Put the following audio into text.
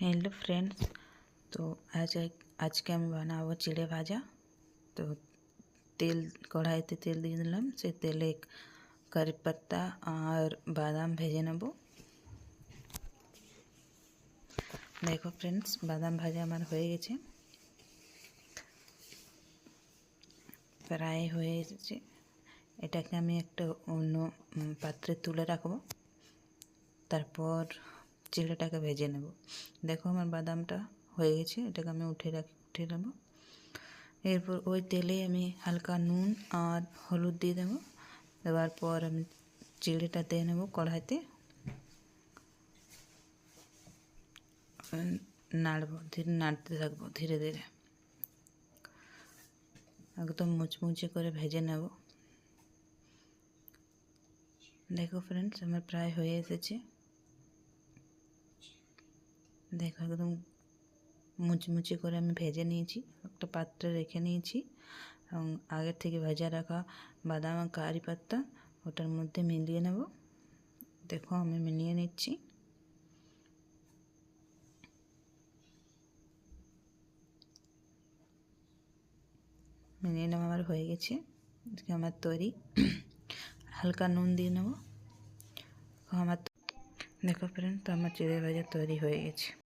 Hello friends তো আজ আজকে আমি বানাবো চিড়ে ভাজা। তো তেল, কড়াইতে তেল দিয়ে দিলাম। সেই তেলে কারি পাত্তা আর বাদাম ভেজে নেব। দেখো ফ্রেন্ডস বাদাম ভাজা আমার হয়ে গেছে। প্রায় হয়ে এসেছে এটাকে আমি একটা অন্য পাত্রে তুলে রাখব। তারপর চিড়েটাকে ভেজে নেব। দেখো আমার বাদামটা হয়ে গেছে, এটাকে আমি উঠে রাখি, উঠে নেব। এরপর ওই তেলে আমি হালকা নুন আর হলুদ দিয়ে দেবো। দেওয়ার পর আমি চিড়েটা দিয়ে নেব কড়াইতে। নাড়বো, ধীরে নাড়তে থাকব, ধীরে ধীরে। একদম মুচমুচে করে ভেজে নেব। দেখো ফ্রেন্ডস আমার প্রায় হয়ে এসেছে। দেখো একদম মুচমুচে করে আমি ভেজে নিয়েছি। একটা পাত্রে রেখে নিয়েছি এবং আগের থেকে ভেজা রাখা বাদাম আর কারি পাত্তা ওটার মধ্যে মিলিয়ে নেব। দেখো আমি মিলিয়ে নিচ্ছি। মিলিয়ে নেওয়া আমার হয়ে গেছে। আমার তৈরি হালকা নুন দিয়ে নেব। আমার দেখো ফ্রেন্ড তো আমার চিড়ে ভাজা তৈরি হয়ে গেছে।